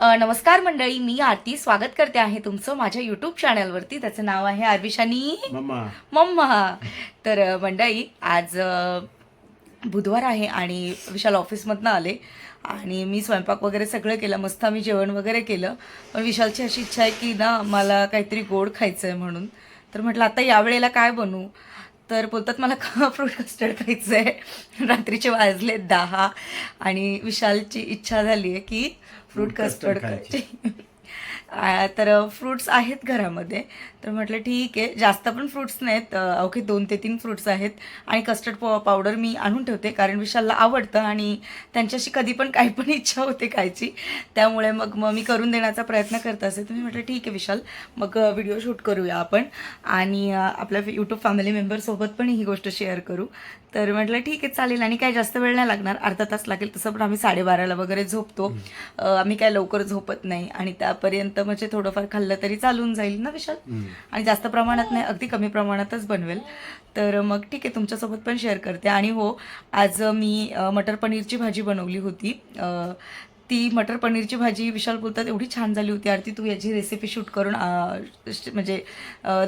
नमस्कार मंडळी मी आरती स्वागत करते आहे तुमचं माझ्या यूट्यूब चॅनलवरती त्याचं नाव आहे आरविशानी मम्मा. मम्मा. तर मंडळी आज बुधवार आहे आणि विशाल ऑफिसमधनं आले आणि मी स्वयंपाक वगैरे सगळं केलं मस्त आम्ही जेवण वगैरे केलं. पण विशालची अशी इच्छा आहे की ना मला काहीतरी गोड खायचं आहे म्हणून. तर म्हटलं आता यावेळेला काय बनवू? तर बोलतात मला फ्रूट कस्टर्ड खायचं आहे रात्रीचे वाजले दहा आणि विशालची इच्छा झाली आहे की फ्रूट कस्टर्ड खायची. तर फ्रुट्स आहेत घरामध्ये. तर म्हटलं ठीक आहे. जास्त पण फ्रुट्स नाहीत. अवघे दोन ते तीन फ्रुट्स आहेत. आणि कस्टर्ड पाव पावडर मी आणून ठेवते कारण विशालला आवडतं आणि त्यांच्याशी कधी पण काही पण इच्छा होते खायची. त्यामुळे मग मग मी करून देण्याचा प्रयत्न करत असे. तुम्ही म्हटलं ठीक आहे विशाल. मग व्हिडिओ शूट करूया आपण. आणि आपल्या यूट्यूब फॅमिली मेंबरसोबत पण ही गोष्ट शेअर करू. तर म्हटलं ठीक आहे चालेल. आणि काय जास्त वेळ नाही लागणार. अर्धा तास लागेल तसं पण आम्ही साडेबाराला वगैरे झोपतो. आम्ही काय लवकर झोपत नाही. आणि त्यापर्यंत म्हणजे थोडंफार खाल्लं तरी चालून जाईल ना विशाल? आणि जास्त प्रमाणात नाही अगदी कमी प्रमाणातच बनवेल. तर मग ठीक आहे तुमच्यासोबत पण शेअर करते. आणि हो आज मी मटर पनीरची भाजी बनवली होती. ती मटर पनीरची भाजी विशाल बोलतात एवढी छान झाली होती आरती तू याची रेसिपी शूट करून म्हणजे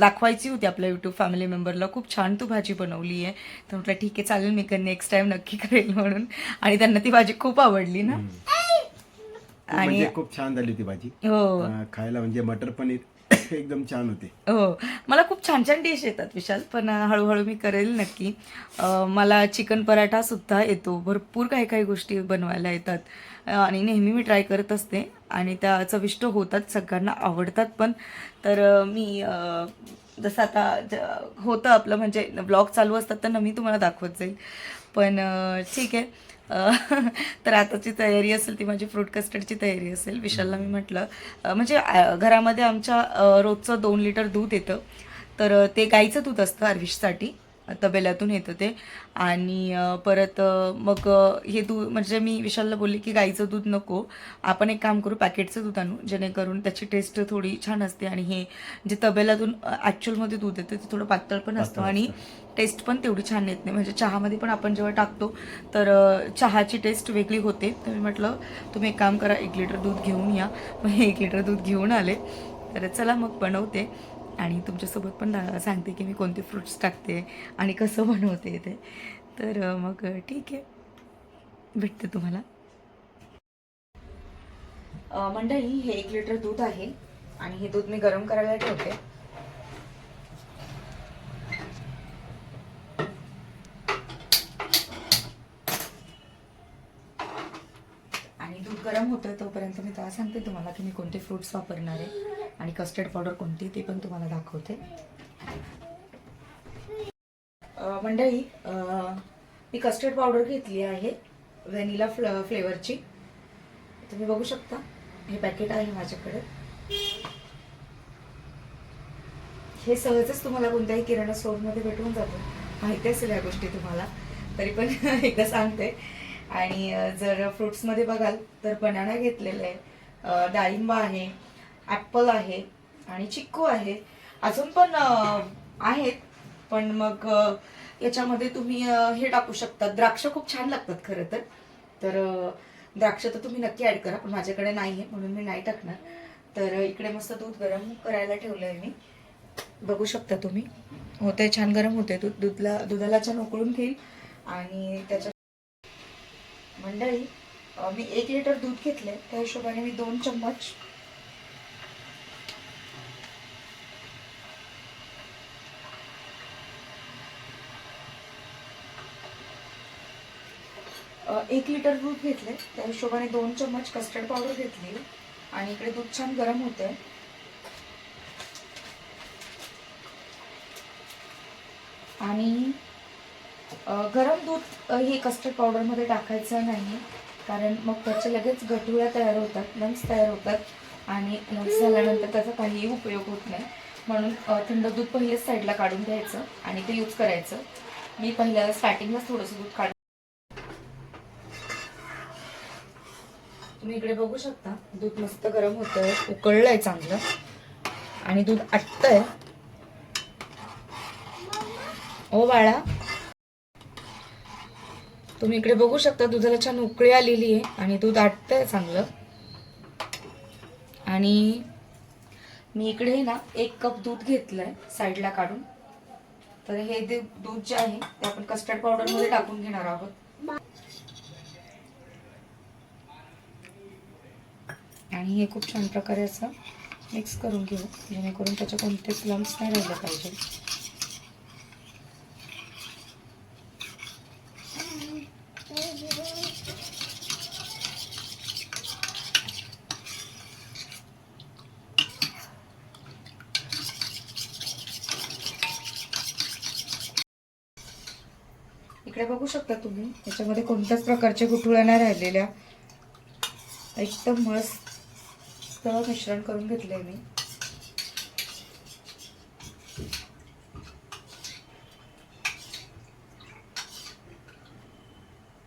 दाखवायची होती आपल्या यूट्यूब फॅमिली मेंबरला खूप छान तू भाजी बनवली आहे तर म्हटलं ठीक आहे चालेल मी नेक्स्ट टाइम नक्की करेल म्हणून. आणि त्यांना ती भाजी खूप आवडली ना. आणि म्हणजे खूप छान झाली होती भाजी. हो. अं, खायला म्हणजे मटर पनीर एकदम छान होते. हो. मला खूप छान छान डिश येतात विशाल पण अं, हळूहळू मी करेल नक्की. अं, मला चिकन पराठा सुद्धा येतो. भरपूर काही काही गोष्टी बनवायला येतात. अं, आणि नेहमी मी ट्राय करत असते आणि त्या चविष्ट होतात सगळ्यांना आवडतात पण. तर अं, मी अं, जसं आता ज- होतं आपलं म्हणजे ब्लॉग चालू असतात तर मी तुम्हाला दाखवत जाईल. पण ठीक आहे. तर आताची तयारी असेल ती माझी फ्रूट कस्टर्डची तयारी असेल विशालला मी म्हटलं. म्हणजे घरामध्ये आमच्या रोजचं दोन लिटर दूध येतं. तर ते गाईचं दूध असतं अर्विशसाठी तबेल्यातून येतं ते. आणि परत मग हे दूध म्हणजे मी विशालला बोलले की गाईचं दूध नको. आपण एक काम करू पॅकेटचं दूध आणू जेणेकरून त्याची टेस्ट थोडी छान असते. आणि हे जे तबेल्यातून ॲक्च्युअलमध्ये दूध येतं ते थोडं पातळ पण असतं. आणि टेस्ट पण तेवढी छान येत नाही. म्हणजे चहामध्ये पण आपण जेव्हा टाकतो तर चहाची टेस्ट वेगळी होते. तर मी म्हटलं तुम्ही एक काम करा एक लिटर दूध घेऊन या. मग हे एक लिटर दूध घेऊन आले. तर चला मग बनवते. आणि तुमच्यासोबत पण सांगते की मी कोणते फ्रुट्स टाकते आणि कसं बनवते ते. तर मग ठीक आहे. भेटते तुम्हाला. मंडळी हे एक लिटर दूध आहे आणि हे दूध मी गरम करायला ठेवते. आणि दूध गरम होतं तोपर्यंत मी तेव्हा सांगते तुम्हाला की मी कोणते फ्रुट्स वापरणार आहे. आणि कस्टर्ड पावडर कोणती ते पण तुम्हाला दाखवते. मंडळी मी कस्टर्ड पावडर घेतली आहे व्हॅनिला फ्ल फ्लेवरची तुम्ही बघू शकता हे पॅकेट आहे माझ्याकडे. हे सहजच तुम्हाला कोणत्याही किराणा स्टोरमध्ये भेटून जातं. माहिती असेल या गोष्टी तुम्हाला तरी पण एकदा सांगते. आणि जर फ्रुट्समध्ये बघाल तर बनाना घेतलेलं आहे डाळिंब आहे ॲपल आहे आणि चिक्कू आहे. अजून पण आहेत. पण मग याच्यामध्ये तुम्ही हे टाकू शकता. द्राक्ष खूप छान लागतात खरं तर. तर द्राक्ष तर तुम्ही नक्की ॲड करा पण माझ्याकडे नाही आहे म्हणून मी नाही टाकणार. तर इकडे मस्त दूध गरम करायला ठेवलं आहे मी. बघू शकता तुम्ही. होते छान गरम होते दूध दूधला दुधाला छान उकळून घेईल. आणि त्याच्या मंडळी मी एक लिटर दूध घेतले त्या हिशोबाने मी दोन चम्मच अं, एक लिटर दूध घेतले त्या हिशोबाने दोन चम्मच कस्टर्ड पावडर घेतली. आणि इकडे दूध छान गरम होते आणि गरम दूध हे कस्टर्ड पावडरमध्ये टाकायचं नाही. कारण मग त्याचे लगेच गटुळ्या तयार होतात लंग्स तयार होतात. आणि लंग्स झाल्यानंतर त्याचा काहीही उपयोग होत नाही. म्हणून थंड दूध पहिलेच साईडला काढून घ्यायचं आणि ते यूज करायचं. मी पहिल्या स्टार्टिंगलाच थोडंसं दूध काढ तुम्ही इकडे बघू शकता. दूध मस्त गरम होतंय. उकळलंय चांगलं. आणि दूध आटतंय. ओ बाळा. तुम्ही इकडे बघू शकता दुधाला छान उकळी आलेली आहे आणि दूध आटतंय चांगलं. आणि मी इकडे ना एक कप दूध घेतलंय साईडला काढून. तर हे दूध जे आहे ते आपण कस्टर्ड पावडरमध्ये टाकून घेणार आहोत. आणि हे खूप छान प्रकारे असं मिक्स करून घेऊ जेणेकरून त्याचे कोणतेच लम्स नाही राहिले पाहिजे. इकडे बघू शकता तुम्ही याच्यामध्ये कोणत्याच प्रकारच्या गुठुळ्या नाही राहिलेल्या. एकदम मस्त मिश्रण करून घेतलंय मी.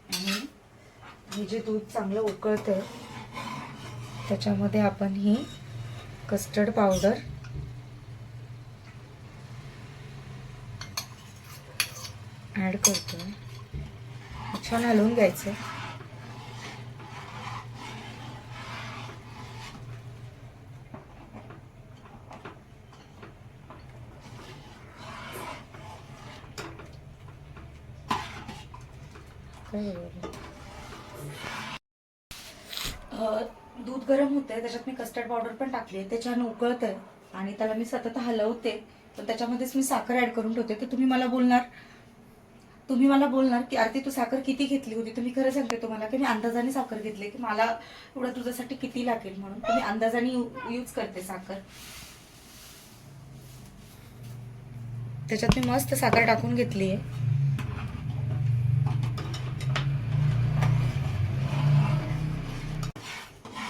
आणि हे जे दूध चांगलं उकळतंय त्याच्यामध्ये आपण ही कस्टर्ड पावडर ॲड करतो छान हलवून घ्यायचं दूध गरम होते त्याच्यात मी कस्टर्ड पावडर पण टाकली आहे. ते छान उकळत आहे आणि त्याला मी सतत हलवते. पण त्याच्यामध्येच मी साखर ऍड करून ठेवते. तर तुम्ही मला बोलणार तुम्ही मला बोलणार की आरती तू साखर किती घेतली होती? तुम्ही खरं सांगते तुम्हाला की मी अंदाजाने साखर घेतली की मला एवढं तुझ्यासाठी किती लागेल म्हणून. मी अंदाजाने यूज करते साखर. त्याच्यात मी मस्त साखर टाकून घेतली आहे.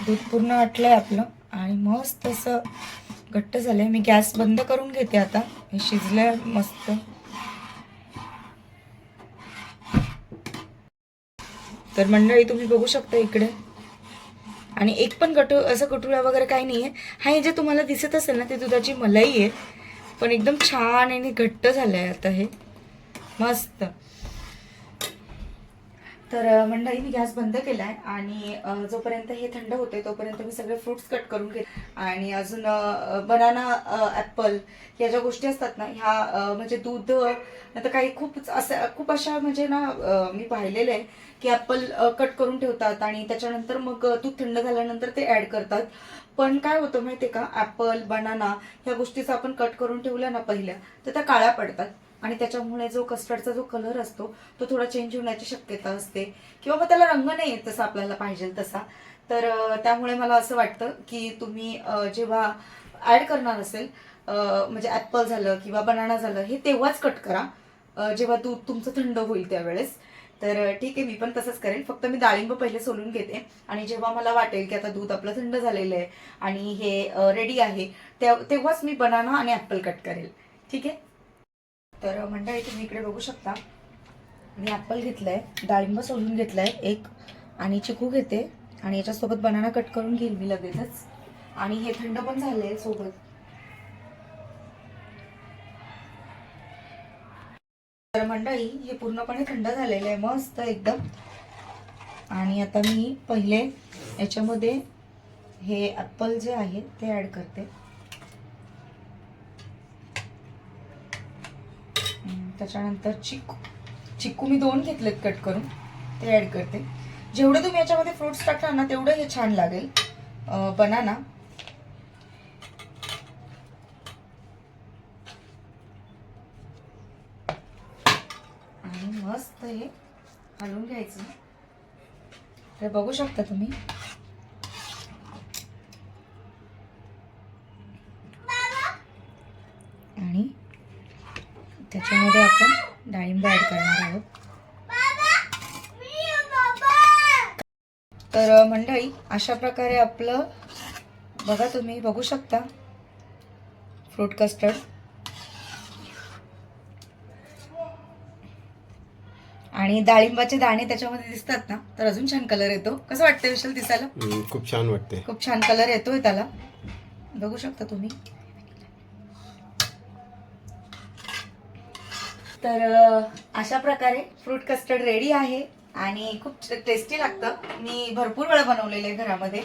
दूध पूर्ण आटलंय आपलं आणि मस्त असं घट्ट झालं आहे मी गॅस बंद करून घेते आता. हे आहे मस्त. तर मंडळी तुम्ही बघू शकता इकडे. आणि एक पण गटू असं गटुळा वगैरे काही नाही आहे हा हे जे तुम्हाला दिसत असेल ना ते दुधाची मलाई आहे. पण एकदम छान आणि घट्ट झालं आहे आता हे. मस्त. तर मंडळी मी गॅस बंद केला आहे आणि जोपर्यंत हे थंड होते तोपर्यंत मी सगळे फ्रुट्स कट करून घेते. आणि अजून बनाना ॲपल ह्या ज्या गोष्टी असतात ना ह्या म्हणजे दूध आता काही खूप असं खूप अशा म्हणजे ना मी पाहिलेलं आहे की ॲपल कट करून ठेवतात आणि त्याच्यानंतर मग दूध थंड झाल्यानंतर ते ॲड करतात. पण काय होतं माहिती आहे का? ॲपल बनाना ह्या गोष्टीचा आपण कट करून ठेवल्या ना पहिल्या तर त्या काळ्या पडतात. आणि त्याच्यामुळे जो कस्टर्डचा जो कलर असतो तो थोडा चेंज होण्याची शक्यता असते. किंवा मग त्याला रंग नाही येत तसा आपल्याला पाहिजे तसा. तर त्यामुळे मला असं वाटतं की तुम्ही जेव्हा ऍड करणार असेल म्हणजे ऍपल झालं किंवा बनाना झालं हे तेव्हाच कट करा. जेव्हा दूध तुमचं थंड होईल त्यावेळेस. तर ठीक आहे मी पण तसंच करेन. फक्त मी डाळिंब पहिले सोलून घेते. आणि जेव्हा मला वाटेल की आता दूध आपलं थंड झालेलं आहे आणि हे रेडी आहे तेव्हाच मी बनाना आणि ऍपल कट करेल. ठीक आहे? तर मंडळी तुम्ही इकडे बघू शकता. मी ॲपल आहे डाळिंब सोलून घेतलाय एक आणि चिकू घेते. आणि याच्यासोबत बनाना कट करून घेईल मी लगेचच. आणि हे थंड पण झालंय सोबत. तर मंडळी हे पूर्णपणे थंड झालेलं आहे मस्त एकदम. आणि आता मी पहिले याच्यामध्ये हे ॲपल जे आहे ते ॲड करते. त्याच्यानंतर चिकू. चिक्कू मी दोन घेतलेत कट करून. ते ॲड करते. जेवढं तुम्ही याच्यामध्ये फ्रुट्स टाकणार ना तेवढं हे छान लागेल. बनाना आणि मस्त हे हलवून घ्यायचं. तर बघू शकता तुम्ही आणि त्याच्यामध्ये आपण डाळिंब ॲड करणार आहोत. तर मंडळी अशा प्रकारे आपलं बघा तुम्ही बघू शकता फ्रूट कस्टर्ड. आणि डाळिंबाचे दाणे त्याच्यामध्ये दिसतात ना तर अजून छान कलर येतो. कसं वाटतं विशाल दिसायला? खूप छान वाटते खूप छान कलर येतोय त्याला. बघू शकता तुम्ही. तर अशा प्रकारे फ्रूट कस्टर्ड रेडी आहे आणि खूप टेस्टी लागतं. मी भरपूर वेळा बनवलेलं आहे घरामध्ये.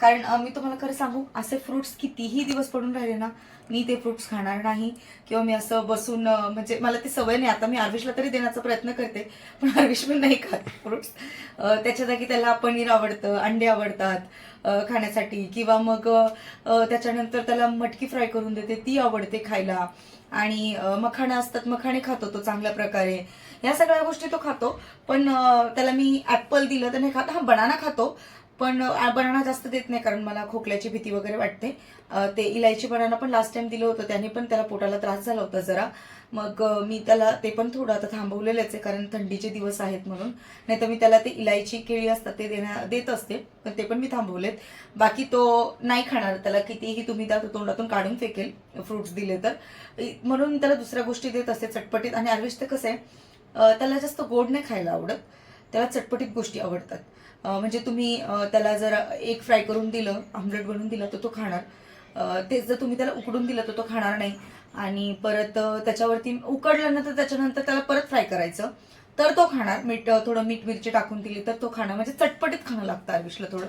कारण मी तुम्हाला खरं सांगू असे फ्रुट्स कितीही दिवस पडून राहिले ना मी ते फ्रुट्स खाणार नाही. किंवा मी असं बसून म्हणजे मला ती सवय नाही. आता मी आर्विशला तरी देण्याचा प्रयत्न करते पण आर्विश पण नाही खात फ्रुट्स त्याच्या जागी त्याला पनीर आवडतं अंडे आवडतात खाण्यासाठी. किंवा मग त्याच्यानंतर त्याला मटकी फ्राय करून देते ती आवडते खायला. आणि मखाणं मखाणे असतात मखाणे खातो तो चांगल्या प्रकारे. या सगळ्या गोष्टी तो खातो. पण त्याला मी ऍपल दिलं तर नाही खात. हा बनाना खातो. पण बनाना जास्त देत नाही कारण मला खोकल्याची भीती वगैरे वाटते. ते इलायची बनाना पण लास्ट टाइम दिलं होतं. त्याने पण त्याला पोटाला त्रास झाला होता जरा. मग मी त्याला ते पण थोडं आता थांबवलेलंच आहे कारण थंडीचे दिवस आहेत म्हणून. नाही तर मी त्याला ते इलायची केळी असतात ते देण्या देत असते पण ते पण मी थांबवलेत. बाकी तो नाही खाणार त्याला कितीही तुम्ही त्या तोंडातून काढून फेकेल फ्रुट्स दिले तर. म्हणून त्याला दुसऱ्या गोष्टी देत असते चटपटीत. आणि आर्विश तर कसं आहे त्याला जास्त गोड नाही खायला आवडत. त्याला चटपटीत गोष्टी आवडतात. म्हणजे तुम्ही त्याला जर एक फ्राय करून दिलं आमलेट बनवून दिलं तर तो खाणार. तेच जर तुम्ही त्याला उकडून दिलं तर तो खाणार नाही. आणि परत त्याच्यावरती उकडल्यानंतर त्याच्यानंतर त्याला परत फ्राय करायचं. तर तो खाणार. मीठ थोडं मीठ मिरची टाकून दिली तर तो खाणार. म्हणजे चटपटीत खाणं लागतं आयुषला थोडं.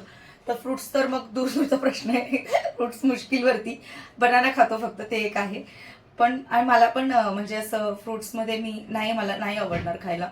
तर फ्रुट्स तर मग दूर दूरचा प्रश्न आहे. फ्रुट्स मुश्किलवरती. बनाना खातो फक्त ते एक आहे. पण आणि मला पण म्हणजे असं फ्रुट्समध्ये मी नाही मला नाही आवडणार खायला.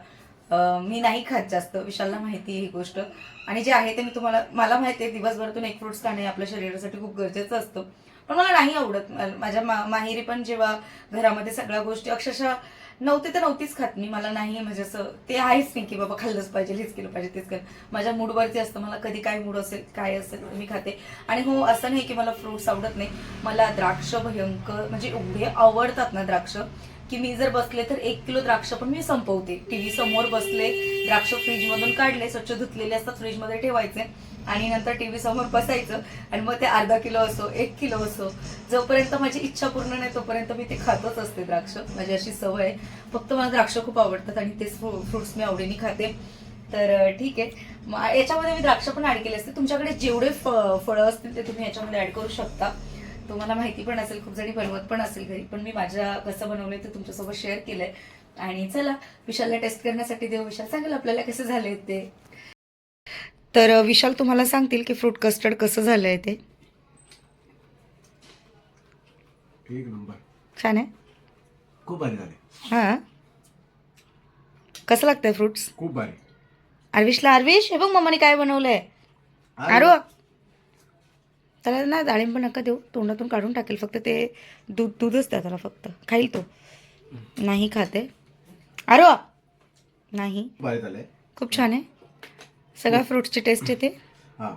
मी नाही खात जास्त. विशालला माहिती आहे ही गोष्ट. आणि जे आहे ते मी तुम्हाला मला माहिती आहे दिवसभरातून एक फ्रुट्स खाणे आपल्या शरीरासाठी खूप गरजेचं असतं. पण मला नाही आवडत. माझ्या मा माहेरी पण जेव्हा घरामध्ये सगळ्या गोष्टी अक्षरशः नव्हते तर नव्हतीच खात मी. मला नाही म्हणजे असं ते आहेच नाही की बाबा खाल्लंच पाहिजे हेच केलं पाहिजे तेच केलं. माझ्या मूडवरती असतं मला कधी काय मूड असेल काय असेल मी खाते. आणि हो असं नाही की मला फ्रुट्स आवडत नाही. मला द्राक्ष भयंकर म्हणजे एवढे आवडतात ना द्राक्ष की मी जर बसले तर एक किलो द्राक्ष पण मी संपवते. टीव्ही समोर बसले द्राक्ष फ्रीजमधून काढले स्वच्छ धुतलेले असतात फ्रीजमध्ये ठेवायचे. आणि नंतर टी व्ही समोर बसायचं आणि मग ते अर्धा किलो असो एक किलो असो जोपर्यंत माझी इच्छा पूर्ण नाही तोपर्यंत मी ते खातच असते द्राक्ष. माझी अशी सवय आहे. फक्त मला द्राक्ष खूप आवडतात आणि तेच फ्रुट्स मी आवडीने खाते. तर ठीक आहे. मग याच्यामध्ये मी द्राक्ष पण ऍड केले असते. तुमच्याकडे जेवढे फ- फळं असतील ते तुम्ही याच्यामध्ये ऍड करू शकता. तुम्हाला माहिती पण असेल खूप जणी बनवत पण असेल घरी. पण मी माझ्या कसं बनवलंय ते तुमच्यासोबत शेअर केलंय. आणि चला विशालला टेस्ट करण्यासाठी देऊ विशाल. सांगेल आपल्याला कसे झाले ते. तर विशाल तुम्हाला सांगतील की फ्रूट कस्टर्ड कसं झालंय ते. एक नंबर. छान आहे. खूप भारी झाले. हां. कसं लागतंय फ्रुट्स खूप भारी. आर्विशला आर्विश हे बघ मम्माने काय बनवलंय. आरो त्याला ना डाळिंब नका देऊ तोंडातून काढून टाकेल फक्त ते दूध दूधच द्या त्याला फक्त. खाईल तो. नाही खाते. आरो नाही. भारी खूप छान आहे. सगळ्या फ्रुट्सची टेस्ट येते. हा.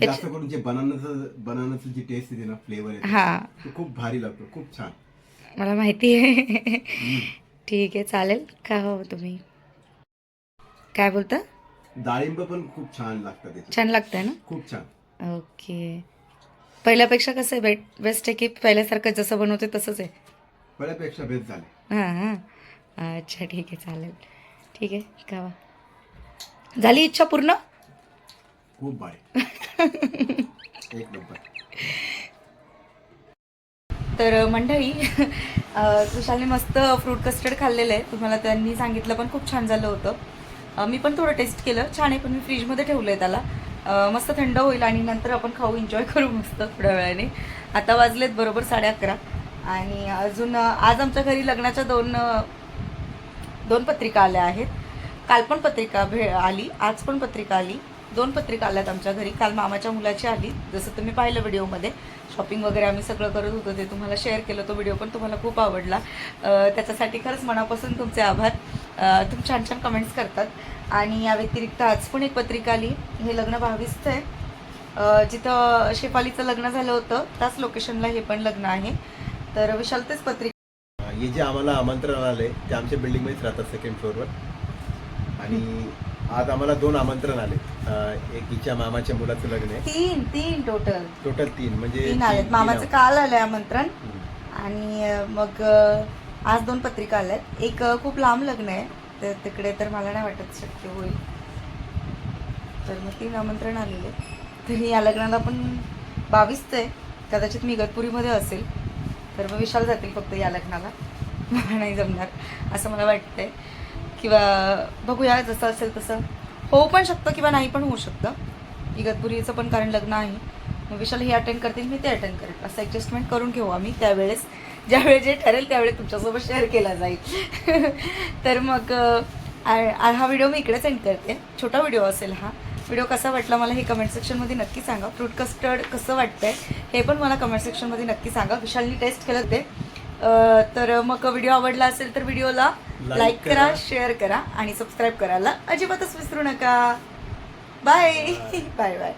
जास्त करून जे बनानाचं बनानाचं जी टेस्ट येते ना फ्लेवर येते हां. तो खूप भारी लागतो खूप छान. मला माहिती आहे. ठीक आहे चालेल. का हो तुम्ही? काय बोलता? डाळिंब पण खूप छान लागतं त्याचे छान लागतंय ना? खूप छान. ओके. पहिल्यापेक्षा कसं आहे बेट बेस्ट आहे की पहिल्यासारखं जसं बनवते तसंच आहे? पहिल्यापेक्षा बेस्ट झाले. हां हां. अच्छा ठीक आहे चालेल. ठीक आहे का झाली इच्छा पूर्ण? खूप भारी. एक नंबर. तर मंडळी विशालने मस्त फ्रूट कस्टर्ड खाल्लेलं आहे. तुम्हाला त्यांनी सांगितलं पण खूप छान झालं होतं. मी पण थोडं टेस्ट केलं. छान आहे पण मी फ्रीजमध्ये ठेवलं आहे त्याला. मस्त थंड होईल आणि नंतर आपण खाऊ एन्जॉय करू मस्त थोड्या वेळाने. आता वाजलेत बरोबर साडे अकरा. आणि अजून आज आमच्या घरी लग्नाच्या दोन दोन पत्रिका आल्या आहेत. काल पण पत्रिका भे आली आज पण पत्रिका आली. दोन पत्रिका आल्यात आमच्या घरी. काल मामाच्या मुलाची आली. जसं तुम्ही पाहिलं व्हिडिओमध्ये शॉपिंग वगैरे आम्ही सगळं करत होतो ते तुम्हाला शेअर केलं. तो व्हिडिओ पण तुम्हाला खूप आवडला. त्याच्यासाठी खरंच मनापासून तुमचे आभार. तुम्ही छान छान कमेंट्स करतात. आणि या व्यतिरिक्त आज पण एक पत्रिका आली. हे लग्न बावीसचं आहे. जिथं शेफालीचं लग्न झालं होतं त्याच लोकेशनला हे पण लग्न आहे. तर विशाल तेच पत्रिका हे जे आम्हाला आमंत्रण आलंय ते आमच्या बिल्डिंगमध्येच राहतात सेकंड फ्लोअरवर आणि आज आम्हाला दोन आमंत्रण आले. एक हिच्या मामाच्या मुलाचं लग्न आहे. तीन तीन टोटल टोटल तीन म्हणजे तीन आलेत. मामाचं काल आलंय आमंत्रण. आणि मग आज दोन पत्रिका आल्यात. एक खूप लांब लग्न आहे. तर तिकडे तर मला नाही वाटत शक्य होईल. तर मग तीन आमंत्रण आलेले तर या लग्नाला पण बावीसचं आहे. कदाचित मी इगतपुरीमध्ये असेल. तर मग विशाल जातील फक्त या लग्नाला. मला नाही जमणार असं मला वाटतंय. किंवा बघूया जसं असेल तसं. होऊ पण शकतं किंवा नाही पण होऊ शकतं. इगतपुरीचं पण कारण लग्न आहे. मग विशाल हे अटेंड करतील मी ते अटेंड करेल असं ॲडजस्टमेंट करून घेऊ आम्ही. त्यावेळेस ज्यावेळेस जे ठरेल त्यावेळेस तुमच्यासोबत शेअर केला जाईल. तर मग हा व्हिडिओ मी इकडेच एंड करते. छोटा व्हिडिओ असेल हा. व्हिडिओ कसा वाटला मला हे कमेंट सेक्शनमध्ये नक्की सांगा. फ्रूट कस्टर्ड कसं वाटतंय हे पण मला कमेंट सेक्शनमध्ये नक्की सांगा. विशालनी टेस्ट केलं ते. तर मग व्हिडिओ आवडला असेल तर व्हिडिओला लाईक करा. शेअर करा आणि सबस्क्राईब करायला अजिबातच विसरू नका. Bye bye bye